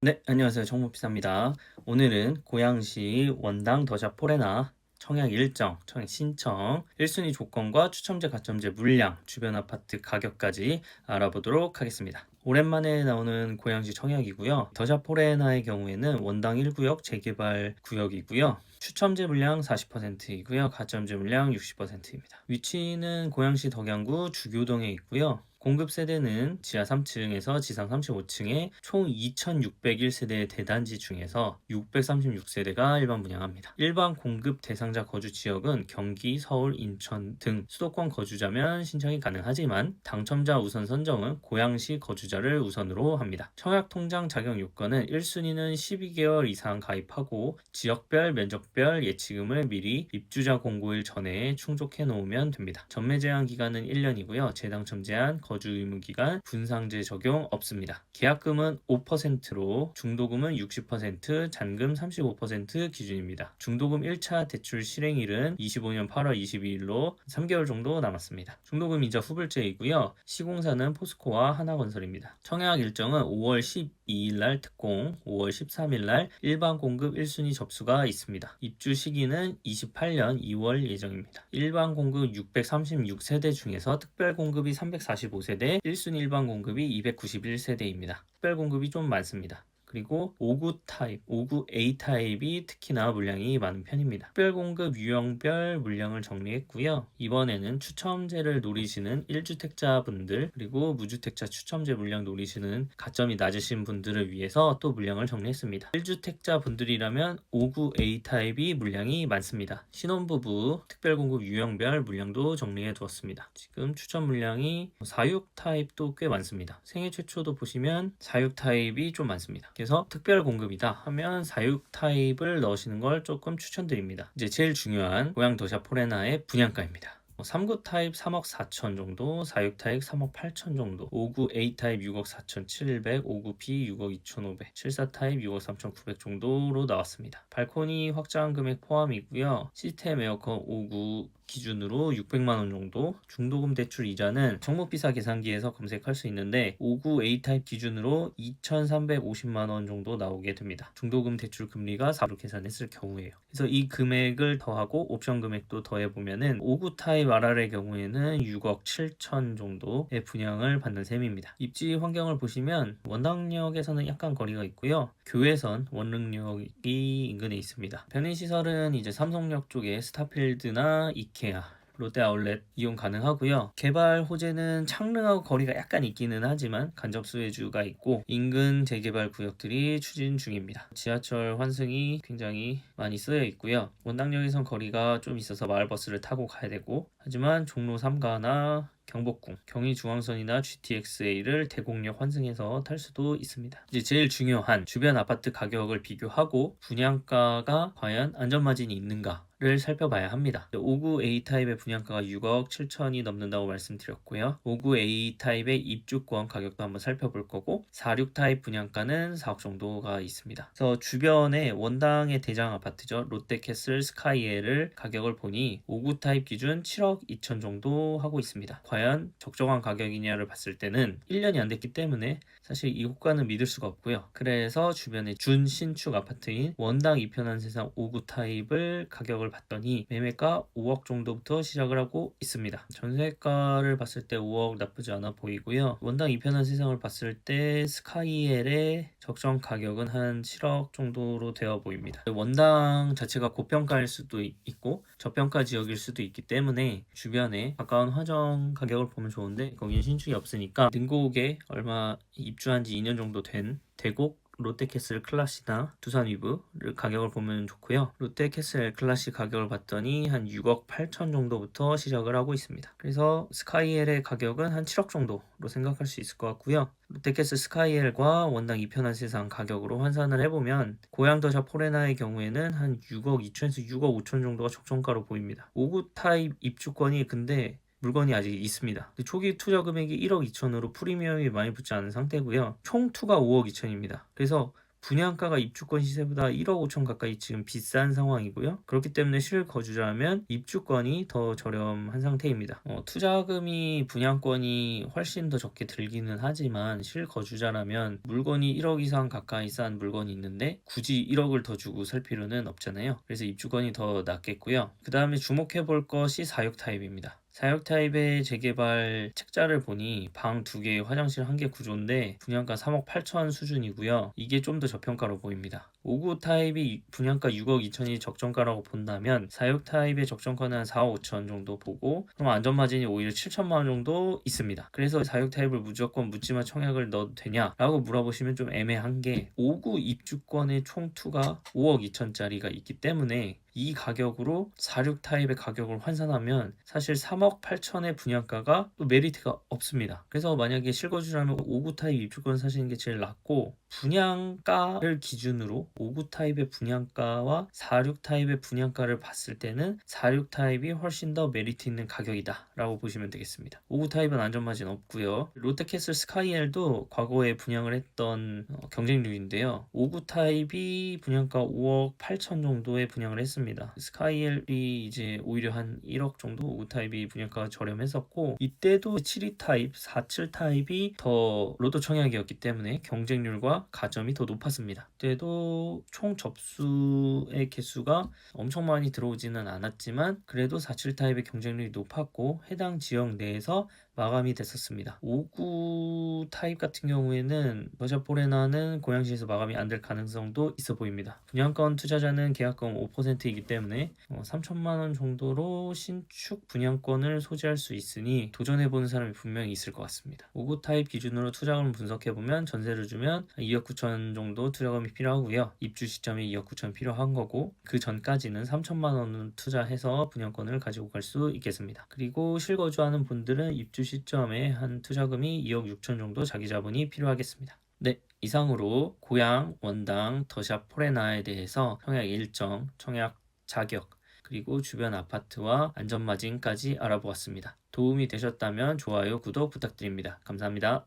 네, 안녕하세요. 정모피사입니다. 오늘은 고양시 원당 더샵 포레나 청약 일정, 청약 신청, 1순위 조건과 추첨제 가점제 물량, 주변 아파트 가격까지 알아보도록 하겠습니다. 오랜만에 나오는 고양시 청약이고요. 더샵 포레나의 경우에는 원당 1구역 재개발 구역이고요. 추첨제 물량 40%이고요. 가점제 물량 60%입니다. 위치는 고양시 덕양구 주교동에 있고요. 공급 세대는 지하 3층에서 지상 35층에 총 2,601세대의 대단지 중에서 636세대가 일반 분양합니다. 일반 공급 대상자 거주 지역은 경기, 서울, 인천 등 수도권 거주자면 신청이 가능하지만 당첨자 우선 선정은 고양시 거주자를 우선으로 합니다. 청약 통장 자격 요건은 1순위는 12개월 이상 가입하고 지역별 면적별 예치금을 미리 입주자 공고일 전에 충족해 놓으면 됩니다. 전매 제한 기간은 1년이고요. 재당첨 제한 거주 의무 기간 분상제 적용 없습니다. 계약금은 5%로 중도금은 60%, 잔금 35% 기준입니다. 중도금 1차 대출 실행일은 25년 8월 22일로 3개월 정도 남았습니다. 중도금 이자 후불제이고요. 시공사는 포스코와 하나건설입니다. 청약 일정은 5월 12일 날 특공, 5월 13일 날 일반 공급 1순위 접수가 있습니다. 입주 시기는 28년 2월 예정입니다. 일반 공급 636세대 중에서 특별 공급이 345 세대, 1순위 일반 공급이 291세대입니다. 특별 공급이 좀 많습니다. 그리고 5구 타입, 5구 A 타입이 특히나 물량이 많은 편입니다. 특별 공급 유형별 물량을 정리했고요. 이번에는 추첨제를 노리시는 1주택자분들 그리고 무주택자 추첨제 물량 노리시는 가점이 낮으신 분들을 위해서 또 물량을 정리했습니다. 1주택자 분들이라면 5구 A 타입이 물량이 많습니다. 신혼부부 특별 공급 유형별 물량도 정리해 두었습니다. 지금 추첨 물량이 46 타입도 꽤 많습니다. 생애 최초도 보시면 46 타입이 좀 많습니다. 그래서 특별 공급이다 하면 46 타입을 넣으시는 걸 조금 추천드립니다. 이제 제일 중요한 고양 더샵 포레나의 분양가입니다. 3구 타입 3억 4천 정도, 46 타입 3억 8천 정도, 5구 A 타입 6억 4천 7백, 5구 B 6억 2천 5백, 74 타입 6억 3천 9백 정도로 나왔습니다. 발코니 확장 금액 포함이고요. 시스템 에어컨 5구 기준으로 600만 원 정도, 중도금 대출 이자는 정목비사 계산기에서 검색할 수 있는데 5구 A 타입 기준으로 2,350만 원 정도 나오게 됩니다. 중도금 대출 금리가 4로 계산했을 경우에요. 그래서 이 금액을 더하고 옵션 금액도 더해 보면은 5구 타입 RR의 경우에는 6억 7천 정도의 분양을 받는 셈입니다. 입지 환경을 보시면 원당역에서는 약간 거리가 있고요. 교외선 원릉역이 인근에 있습니다. 편의시설은 이제 삼성역 쪽에 스타필드나 이케 아 롯데 아울렛 이용 가능하고요. 개발 호재는 창릉하고 거리가 약간 있기는 하지만 간접 수혜주가 있고 인근 재개발 구역들이 추진 중입니다. 지하철 환승이 굉장히 많이 쓰여 있고요. 원당역에선 거리가 좀 있어서 마을버스를 타고 가야 되고 하지만 종로 3가나 경복궁, 경의중앙선이나 GTX-A를 대곡역 환승해서 탈 수도 있습니다. 이제 제일 중요한 주변 아파트 가격을 비교하고 분양가가 과연 안전마진이 있는가 를 살펴봐야 합니다. 5구 A 타입의 분양가가 6억 7천이 넘는다고 말씀드렸고요. 5구 A 타입의 입주권 가격도 한번 살펴볼 거고 46 타입 분양가는 4억 정도가 있습니다. 그래서 주변에 원당의 대장 아파트죠. 롯데캐슬 스카이에를 가격을 보니 5구 타입 기준 7억 2천 정도 하고 있습니다. 과연 적정한 가격이냐를 봤을 때는 1년이 안 됐기 때문에 사실 이 호가는 믿을 수가 없고요. 그래서 주변에 준신축 아파트인 원당 이편한 세상 5구 타입을 가격을 봤더니 매매가 5억 정도부터 시작을 하고 있습니다. 전세가를 봤을 때 5억 나쁘지 않아 보이고요. 원당 이편한 세상을 봤을 때 스카이엘의 적정 가격은 한 7억 정도로 되어 보입니다. 원당 자체가 고평가일 수도 있고 저평가 지역일 수도 있기 때문에 주변에 가까운 화정 가격을 보면 좋은데 거기는 신축이 없으니까 능곡에 얼마 입주한 지 2년 정도 된 대곡 롯데캐슬 클라시나 두산 위브를 가격을 보면 좋고요. 롯데캐슬 클라시 가격을 봤더니 한 6억 8천 정도부터 시작을 하고 있습니다. 그래서 스카이엘의 가격은 한 7억 정도로 생각할 수 있을 것 같고요. 롯데캐슬 스카이엘과 원당 이편한 세상 가격으로 환산을 해보면 고양더샵 포레나의 경우에는 한 6억 2천에서 6억 5천 정도가 적정가로 보입니다. 5구 타입 입주권이 근데 물건이 아직 있습니다. 초기 투자 금액이 1억 2천으로 프리미엄이 많이 붙지 않은 상태고요. 총 투가 5억 2천입니다. 그래서 분양가가 입주권 시세보다 1억 5천 가까이 지금 비싼 상황이고요. 그렇기 때문에 실거주자라면 입주권이 더 저렴한 상태입니다. 어, 투자금이 분양권이 훨씬 더 적게 들기는 하지만 실거주자라면 물건이 1억 이상 가까이 싼 물건이 있는데 굳이 1억을 더 주고 살 필요는 없잖아요. 그래서 입주권이 더 낫겠고요. 그 다음에 주목해 볼 것이 4육 타입입니다. 4역 타입의 재개발 책자를 보니 방 2개, 화장실 1개 구조인데 분양가 3억 8천 수준이고요. 이게 좀 더 저평가로 보입니다. 5구 타입이 분양가 6억 2천이 적정가라고 본다면 4역 타입의 적정가는 한 4억 5천 정도 보고 그럼 안전마진이 오히려 7천만 원 정도 있습니다. 그래서 4역 타입을 무조건 묻지마 청약을 넣어도 되냐라고 물어보시면 좀 애매한 게 5구 입주권의 총투가 5억 2천짜리가 있기 때문에 이 가격으로 46 타입의 가격을 환산하면 사실 3억 8천의 분양가가 또 메리트가 없습니다. 그래서 만약에 실거주라면 59 타입 입주권 사시는 게 제일 낫고 분양가를 기준으로 59 타입의 분양가와 46 타입의 분양가를 봤을 때는 46 타입이 훨씬 더 메리트 있는 가격이다 라고 보시면 되겠습니다. 59 타입은 안전마진 없고요. 롯데캐슬 스카이엘도 과거에 분양을 했던 어, 경쟁률인데요. 59 타입이 분양가 5억 8천 정도에 분양을 했습니다. 스카이엘이 이제 오히려 한 1억 정도 59 타입이 분양가가 저렴했었고 이때도 72 타입, 47 타입이 더 로또 청약이었기 때문에 경쟁률과 가점이 더 높았습니다. 그때도 총 접수의 개수가 엄청 많이 들어오지는 않았지만 그래도 47 타입의 경쟁률이 높았고 해당 지역 내에서 마감이 됐었습니다. 59 타입 같은 경우에는 버자포레나는 고양시에서 마감이 안 될 가능성도 있어 보입니다. 분양권 투자자는 계약금 5% 이기 때문에 어, 3천만 원 정도로 신축 분양권을 소지할 수 있으니 도전해보는 사람이 분명히 있을 것 같습니다. 59 타입 기준으로 투자금을 분석해보면 전세를 주면 2억 9천 정도 투자금이 필요하고요. 입주 시점에 2억 9천 필요한 거고 그 전까지는 3천만 원을 투자해서 분양권을 가지고 갈 수 있겠습니다. 그리고 실거주하는 분들은 입주 시점에 한 투자금이 2억 6천 정도 자기 자본이 필요하겠습니다. 네, 이상으로 고양, 원당, 더샵 포레나에 대해서 청약 일정, 청약 자격, 그리고 주변 아파트와 안전마진까지 알아보았습니다. 도움이 되셨다면 좋아요, 구독 부탁드립니다. 감사합니다.